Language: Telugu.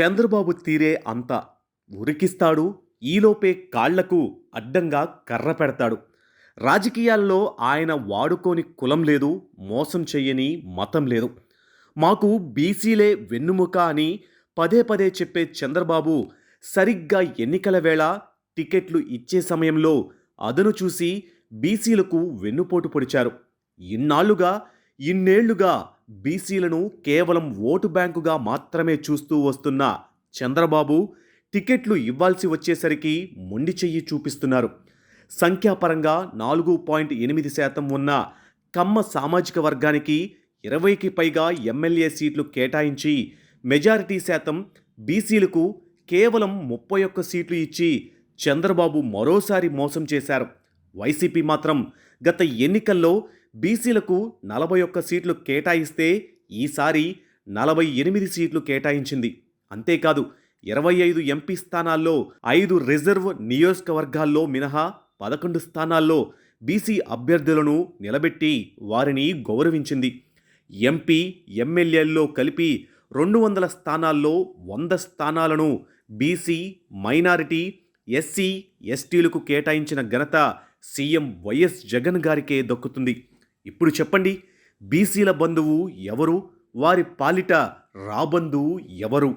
చంద్రబాబు తీరే అంత ఉరికిస్తాడు ఈలోపే కాళ్ళకు అడ్డంగా కర్ర పెడతాడు. రాజకీయాల్లో ఆయన వాడుకోని కులం లేదు మోసం చెయ్యని మతం లేదు. మాకు బీసీలే వెన్నుముక అని పదే పదే చెప్పే చంద్రబాబు సరిగ్గా ఎన్నికల వేళ టికెట్లు ఇచ్చే సమయంలో అదను చూసి బీసీలకు వెన్నుపోటు పొడిచారు. ఇన్నాళ్ళుగా ఇన్నేళ్ళుగా బీసీలను కేవలం ఓటు బ్యాంకుగా మాత్రమే చూస్తూ వస్తున్న చంద్రబాబు టికెట్లు ఇవ్వాల్సి వచ్చేసరికి మొండి చెయ్యి చూపిస్తున్నారు. సంఖ్యాపరంగా నాలుగు పాయింట్ ఎనిమిది శాతం ఉన్న కమ్మ సామాజిక వర్గానికి ఇరవైకి పైగా ఎమ్మెల్యే సీట్లు కేటాయించి మెజారిటీ శాతం బీసీలకు కేవలం ముప్పై ఒక్క సీట్లు ఇచ్చి చంద్రబాబు మరోసారి మోసం చేశారు. వైసీపీ మాత్రం గత ఎన్నికల్లో బీసీలకు నలభై ఒక్క సీట్లు కేటాయిస్తే ఈసారి నలభై ఎనిమిది సీట్లు కేటాయించింది. అంతేకాదు ఇరవై ఐదు ఎంపీ స్థానాల్లో ఐదు రిజర్వ్ నియోజకవర్గాల్లో మినహా పదకొండు స్థానాల్లో బీసీ అభ్యర్థులను నిలబెట్టి వారిని గౌరవించింది. ఎంపీ ఎమ్మెల్యేల్లో కలిపి రెండు వందల స్థానాల్లో వంద స్థానాలను బీసీ మైనారిటీ ఎస్సీ ఎస్టీలకు కేటాయించిన ఘనత సీఎం వైఎస్ జగన్ గారికే దక్కుతుంది. ఇప్పుడు చెప్పండి బీసీల బంధువు ఎవరు? వారి పాలిట రాబంధువు ఎవరు?